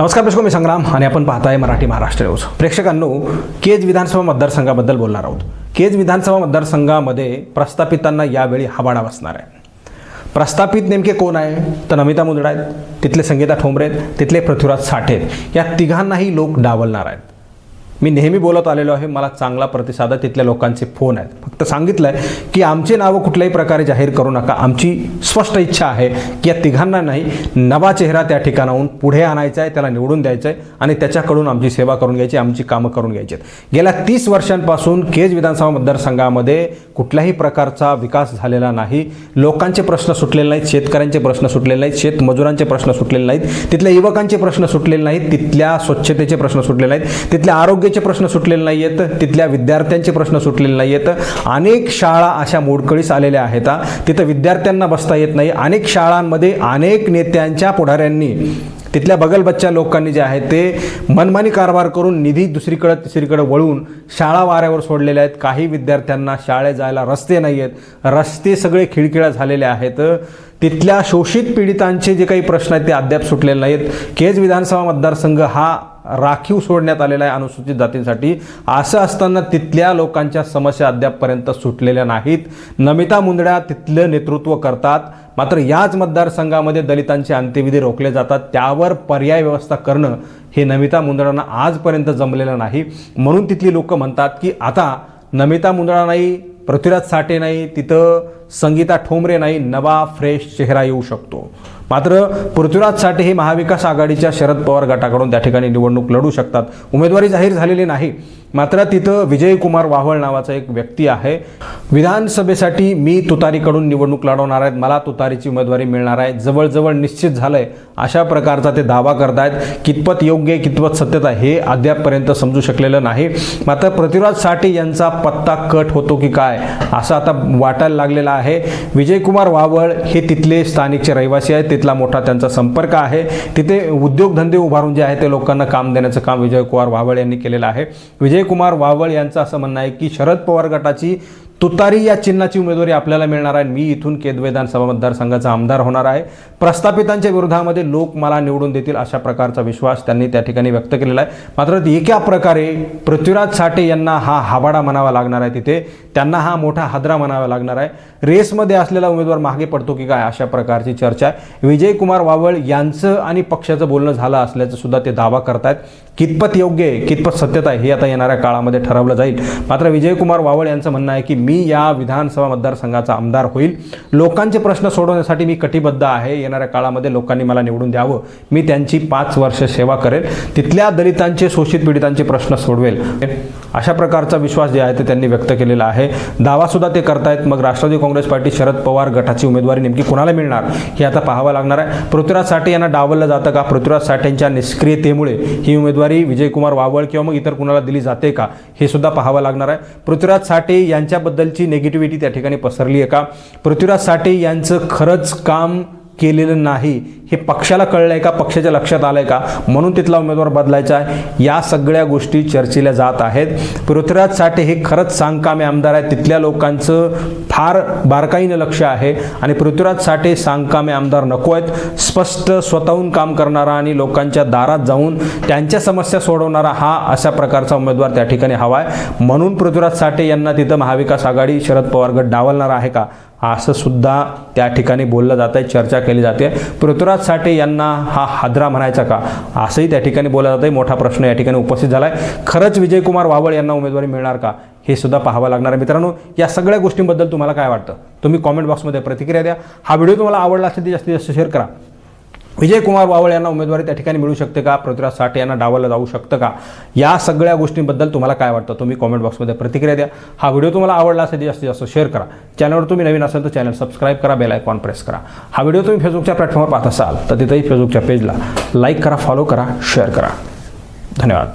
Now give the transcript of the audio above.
नमस्कार प्रेक्षक मी संग्राम आणि आपण पाहताय मराठी महाराष्ट्र न्यूज. प्रेक्षकांनो केज विधानसभा मतदारसंघाबद्दल बोलणार आहोत. केज विधानसभा मतदारसंघामध्ये प्रस्थापितांना यावेळी हवाडा बसणार आहे. प्रस्थापित नेमके कोण आहे? तर नमिता मुंदडा आहेत तिथले संगीता ठोंबरे आहेत तिथले पृथ्वीराज साठे आहेत. या तिघांनाही लोक डावलणार आहेत. मी नेहमी बोलत आलेलो आहे मला चांगला प्रतिसाद आहे तिथल्या लोकांचे फोन आहेत. फक्त सांगितलं आहे की आमचे नावं कुठल्याही प्रकारे जाहीर करू नका. आमची स्पष्ट इच्छा आहे की या तिघांना नाही नवा चेहरा त्या ठिकाणाहून पुढे आणायचा आहे त्याला निवडून द्यायचं आहे आणि त्याच्याकडून आमची सेवा करून घ्यायची आमची कामं करून घ्यायची आहेत. गेल्या तीस वर्षांपासून केज विधानसभा मतदारसंघामध्ये कुठल्याही प्रकारचा विकास झालेला नाही. लोकांचे प्रश्न सुटलेले नाहीत शेतकऱ्यांचे प्रश्न सुटलेले नाहीत शेतमजुरांचे प्रश्न सुटलेले नाहीत तिथल्या युवकांचे प्रश्न सुटलेले नाहीत तिथल्या स्वच्छतेचे प्रश्न सुटलेले नाहीत तिथल्या आरोग्याचे प्रश्न सुटलेले नाही आहेत तिथल्या विद्यार्थ्यांचे प्रश्न सुटलेले नाही आहेत अनेक शाळा अशा मोडकळीस आलेल्या आहेत तिथं विद्यार्थ्यांना बसता येत नाही. अनेक शाळांमध्ये अनेक नेत्यांच्या पुढाऱ्यांनी तिथल्या बगलबच्च्या लोकांनी जे आहे ते मनमानी कारभार करून निधी दुसरीकडे तिसरीकडे वळून शाळा वाऱ्यावर सोडलेल्या आहेत. काही विद्यार्थ्यांना शाळेत जायला रस्ते नाही आहेत रस्ते सगळे खिळखिळा झालेले आहेत. तिथल्या शोषित पीडितांचे जे काही प्रश्न आहेत ते अद्याप सुटलेले नाहीत. केज विधानसभा मतदारसंघ हा राखीव सोडण्यात आलेला आहे अनुसूचित जातींसाठी. असं असताना तिथल्या लोकांच्या समस्या अद्यापपर्यंत सुटलेल्या नाहीत. नमिता मुंदड्या तिथलं नेतृत्व करतात. मात्र याच मतदारसंघामध्ये दलितांचे अंत्यविधी रोखले जातात. त्यावर पर्याय व्यवस्था करणं हे नमिता मुंदडांना आजपर्यंत जमलेलं नाही. म्हणून तिथली लोकं म्हणतात की आता नमिता मुंदडा नाही पृथ्वीराज साठे नाही तिथं संगीता ठोंबरे नाही नवा फ्रेश चेहरा येऊ शकतो. मात्र पृथ्वीराज साठे हे महाविकास आघाडीच्या शरद पवार गटाकडून त्या ठिकाणी निवडणूक लढू शकतात. उमेदवारी जाहीर झालेली नाही. मात्र तिथं विजयकुमार वाहळ नावाचा एक व्यक्ती आहे. विधानसभेसाठी मी तुतारीकडून निवडणूक लढवणार आहेत. मला तुतारीची उमेदवारी मिळणार आहे. जवळजवळ निश्चित झालंय. अशा प्रकारचा ते दावा करतायत. कितपत योग्य कितपत सत्यता हे अद्यापपर्यंत समजू शकलेलं नाही. मात्र पृथ्वीराज साठे यांचा पत्ता कट होतो की काय असं आता वाटायला लागलेलं आहे. विजयकुमार वावळ हे तिथले स्थानिकचे रहिवासी आहेत. तिथला मोठा त्यांचा संपर्क आहे. तिथे उद्योगधंदे उभारून जे आहे ते लोकांना काम देण्याचं काम विजयकुमार वावळ यांनी केलेलं आहे. विजय विजयकुमार वावळ यांचं असं म्हणणं आहे की शरद पवार गटाची तुतारी या चिन्हाची उमेदवारी आपल्याला मिळणार आहे. मी इथून केदवेदान विधानसभा मतदारसंघाचा आमदार होणार आहे. प्रस्थापितांच्या विरोधामध्ये लोक मला निवडून देतील अशा प्रकारचा विश्वास त्यांनी त्या ठिकाणी व्यक्त केलेला आहे. मात्र एका प्रकारे पृथ्वीराज साठे यांना हा हाबाडा म्हणावा लागणार आहे तिथे. त्यांना हा मोठा हादरा म्हणावा लागणार आहे. रेसमध्ये असलेला उमेदवार मागे पडतो की काय अशा प्रकारची चर्चा आहे. विजयकुमार वावळ यांचं आणि पक्षाचं बोलणं झालं असल्याचं सुद्धा ते दावा करतायत. कितपत योग्य आहे कितपत सत्यता आहे हे आता येणाऱ्या काळामध्ये ठरवलं जाईल. मात्र विजयकुमार वावळ यांचं म्हणणं आहे की मी या विधानसभा मतदारसंघाचा आमदार होईल. लोकांचे प्रश्न सोडवण्यासाठी मी कटिबद्ध आहे. येणाऱ्या काळामध्ये लोकांनी मला निवडून द्यावं. मी त्यांची पाच वर्ष सेवा करेल. तिथल्या दलितांचे शोषित पीडितांचे प्रश्न सोडवेल. अशा प्रकारचा विश्वास जे आहे ते त्यांनी व्यक्त केलेला आहे. दावासुद्धा ते करतायत. मग राष्ट्रवादी काँग्रेस पार्टी शरद पवार गटाची उमेदवारी नेमकी कोणाला मिळणार हे आता पाहावं लागणार आहे. पृथ्वीराज साठे यांना डावललं जातं का? पृथ्वीराज साठेंच्या निष्क्रियतेमुळे ही उमेदवारी विजयकुमार वावळ किंवा मग इतर कुणाला दिली जाते का? हे सुद्धा पाहावं लागणार आहे. पृथ्वीराज साठे यांच्याबद्दल यांच्याबद्दलची नेगेटिव्हिटी त्या ठिकाणी पसरली आहे का? पृथ्वीराज साठे यांचं खरंच काम केलेलं नाही. हे पक्षाला कळलं आहे का? पक्षाच्या लक्षात आलं आहे का? म्हणून तिथला उमेदवार बदलायचा आहे. या सगळ्या गोष्टी चर्चेल्या जात आहेत. पृथ्वीराज साठे हे खरंच सांगकामे आमदार आहेत. तिथल्या लोकांचं फार बारकाईनं लक्ष आहे आणि पृथ्वीराज साठे सांगकामे आमदार नको आहेत. स्पष्ट स्वतःहून काम करणारा आणि लोकांच्या दारात जाऊन त्यांच्या समस्या सोडवणारा हा अशा प्रकारचा उमेदवार त्या ठिकाणी हवा आहे. म्हणून पृथ्वीराज साठे यांना तिथं महाविकास आघाडी शरद पवार गट डावलणार आहे का? असं सुद्धा त्या ठिकाणी बोललं जात आहे चर्चा केली जाते. पृथ्वीराज साठे यांना हा हादरा म्हणायचा का? असंही त्या ठिकाणी बोललं जात आहे मोठा प्रश्न या ठिकाणी उपस्थित झाला आहे खरंच विजयकुमार वावळ यांना उमेदवारी मिळणार का? हे सुद्धा पाहावं लागणार आहे. मित्रांनो या सगळ्या गोष्टींबद्दल तुम्हाला काय वाटतं? तुम्ही कॉमेंट बॉक्समध्ये प्रतिक्रिया द्या. हा व्हिडिओ तुम्हाला आवडला असेल तर जास्तीत जास्त शेअर करा. विजयकुमार वावळ यांना उमेदवारी त्या ठिकाणी मिळू शकते का? पृथ्वीराज साठे यांना डावलं जाऊ शकतं का? या सगळ्या गोष्टींबद्दल तुम्हाला काय वाटतं? तुम्ही कॉमेंट बॉक्समध्ये प्रतिक्रिया द्या. हा व्हिडिओ तुम्हाला आवडला असेल जास्तीत जास्त शेअर करा. चॅनलवर तुम्ही नवीन असाल तर चॅनल सबस्क्राईब करा बेल आयकॉन प्रेस करा. हा व्हिडिओ तुम्ही फेसबुकच्या प्लॅटफॉर्मवर पाहत असाल तर तिथेही फेसबुकच्या पेजला लाईक करा फॉलो करा शेअर करा. धन्यवाद.